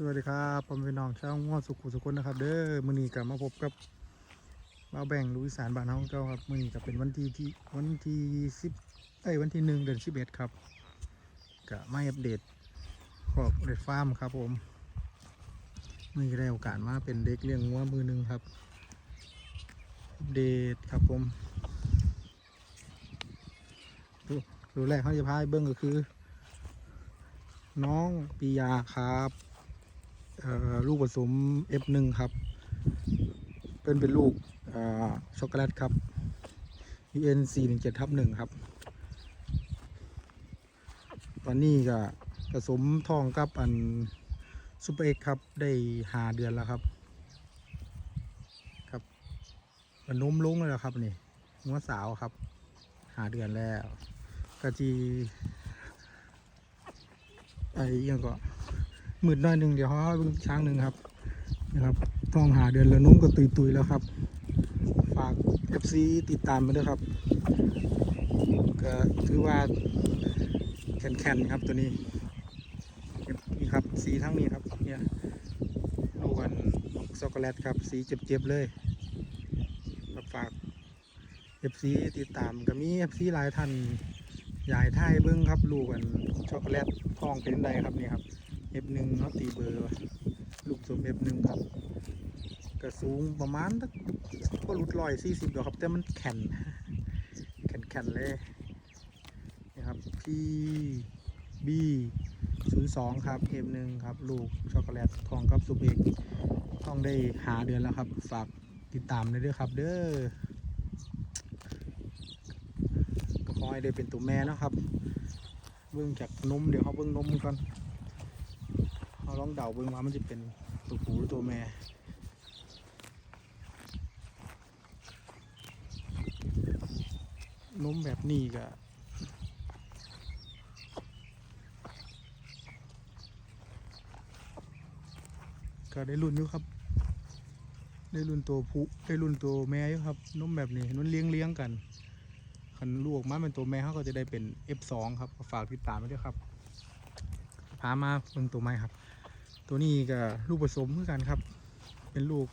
สวัสดีครับผมเป็นน้องชาวงอสุขุสุขุนนะครับ เด้อมือนีกลับมาพบกับบ่าแบ่งลูกอีสานบ้านเฮาเก่าครับมือนี้ก็เป็นวันที่ที่วันที่สิบเอ้ยวันที่หนึ่งเดือนสิบเอ็ดครับก็มาอัปเดตขอบเดตฟาร์มครับผมมือนี้ได้โอกาสมาเป็นเด็กเลี้ยงงัวมือหนึ่งครับอัปเดตครับผมดูแรกเขาจะพาไปเบิ้งก็คือ น้องปียาครับ ลูกผสม F1 ครับ เป็นเป็นลูกช็อกโกแลตครับ UN 417ทับ1ครับ ตอนนี้ก็ผสมทองกับอันซูเปอร์เอ็กครับ ได้หาเดือนแล้วครับ ครับมันนมลงเลยแล้วครับนี่งัวสาวครับ หาเดือนแล้วกะจีไอ้ยังก็ มืดหน้อยหนึ่งเดี๋ยวเขาเบิ่งช้างหนึ่งครับนะครับต้องหาเดือนแล้วนุ่มก็ตุยตุยๆแล้วครับ ฝาก FC ติดตามมาด้วยครับก็ถือว่าแข็งแข็งครับตัวนี้นี่ครับสีทั้งนี้ครับเนี่ยลูกอันช็อกโกแลตครับ สีเจ็บๆเลยฝาก FC ติดตามก็มี FC หลายท่านยายไทยเบิ้งครับลูกอันช็อกโกแลตทองเป็นใดครับนี่ครับ F1 เนาะตีเบอร์วะลูกสม F1 ครับกระสูงประมาณกก็รุดลอยสี่สิบดอกครับ แต่มันแข็งแข็งแข็งเลยนี่ครับ P B ศูนย์สองครับ F1 ครับ ลูกช็อกโกแลตทองครับสุเอกต้องได้หาเดือนแล้วครับ ฝากติดตามเลยด้วยครับเด้อก็ขอให้ได้เป็นตัวแม่นะครับเบิ่งจากนมเดี๋ยวเขาเบิ่งนมก่อน เขาลองเดาเบิ่งว่ามันจะเป็นตัวผู้หรือตัวแม่นมแบบนี้ก็ก็ได้รุ่นอยู่ครับ ได้รุ่นตัวผู้ได้รุ่นตัวแม่อยู่ครับนมแบบนี้มันเลี้ยงเลี้ยงกันคันลูกมาเป็นตัวแม่เขาก็จะได้เป็น F2 ครับฝากติดตามไว้ด้วยครับพามาเบิ่งตัวใหม่ครับ ตัวนี้ก็ลูกผสมเหมือนกันครับ เป็นลูก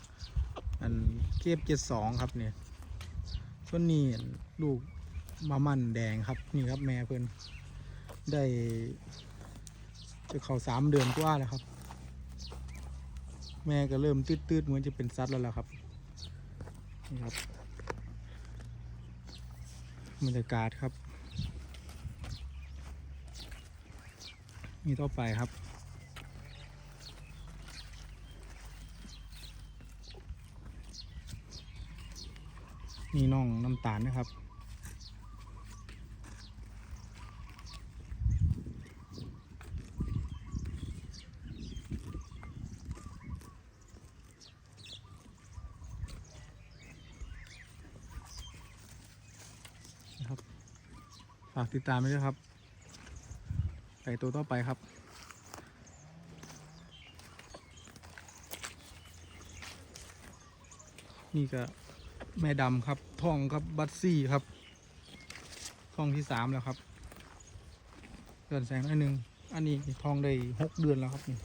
อันเคฟเจ็ดสองครับเนี่ยส่วนนี้ลูกมามันแดงครับนี่ครับแม่เพิ่นได้จะเข้าสามเดือนกว่าแล้วครับ แม่ก็เริ่มตืดๆเหมือนจะเป็นซัดแล้วล่ะครับนี่ครับบรรยากาศครับ นี่ต่อไปครับ นี่น้องน้ำตาลนะครับ นะครับ ฝากติดตามไปด้วยครับไปตัวต่อไปครับนี่ก็ แม่ดำครับทองครับบัตซี่ครับทองที่สามแล้วครับเดือนแสงหน่อยหนึ่งอันนี้ทองได้หกเดือนแล้วครับนี่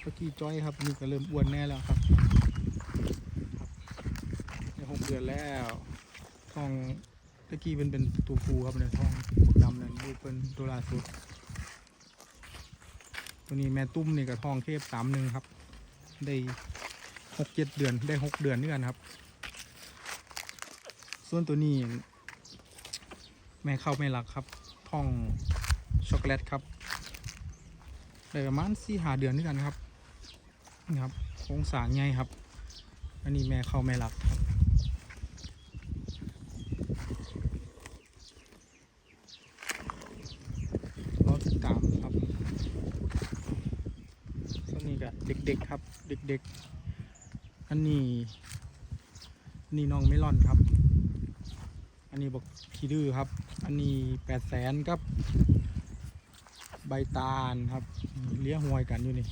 เมื่อกี้จ้อยครับนี่ก็เริ่มอ้วนแน่แล้วครับได้หกเดือนแล้วทองตะกี้เป็นเป็นตัวฟูครับเนี่ยทองดำนั่นลูเป็นตัวล่าสุด ตัวนี้แม่ตุ้มนี่กับทองเทพสามหนึ่งครับ ได้หกเจ็ดเดือนได้หกเดือนด้วยกันครับ ส่วนตัวนี้ แม่เข้าไม่รักครับทองช็อกโกแลตครับได้ประมาณสี่หาเดือนด้วยกันครับนี่ครับโครงสร้างใหญ่ครับ อันนี้แม่เข้าไม่รักครับ รอติดตามครับ ส่วนนี้ก็เด็กๆครับ เด็กๆ อันนี้ นี่น้องเมลอนครับ อันนี้บอกขี้ดื้อครับ อันนี้แปดแสนครับ ใบตาลครับ เลี้ยงหวยกันอยู่นี่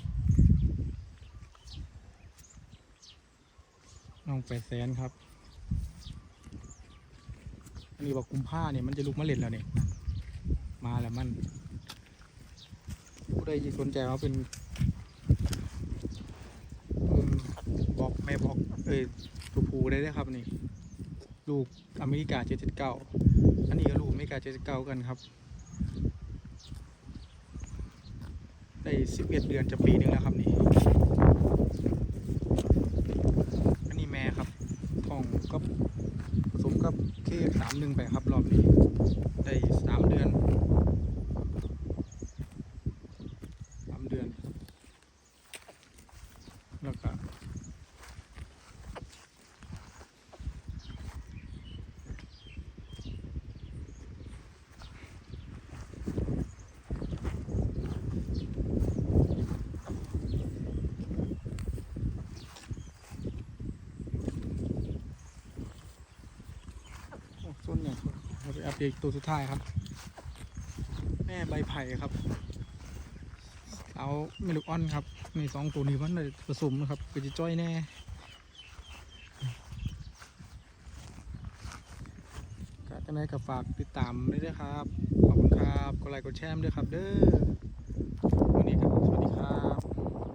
น้องแปดแสนครับ อันนี้บอกกุมผ้าเนี่ยมันจะลุกมาเล่นแล้วเนี่ย มาแล้วมันผู้ใดสนใจว่าเป็นอืมบ ออกเอ้ยตัวผูได้เลยครับนี่ ลูกอเมริกาเจ็ดเจ็ดเก้าอันนี้ก็ลูกอเมริกาเจ็ดเจ็ดเก้ากันครับได้สิบเอ็ดเดือนจะปีหนึงแล้วครับนี่อันนี้แม่ครับท้องก็ผสมกับเคสามหนึ่งไปครับรอบนี้ ได้สามเดือนสามเดือน แล้วก็ โอ้ส้นอย่างเราไปอัปเดตตัวสุดท้ายครับ แม่ใบไผ่ครับเอาเมลูกออนครับมีสองตัวนี้มันเลยผสมนะครับก็จะจ้อยแน่ก็จะได้กับฝากติดตามด้วยนะครับ ขอบคุณครับ กดไลค์กดแชร์ด้วยครับเด้อ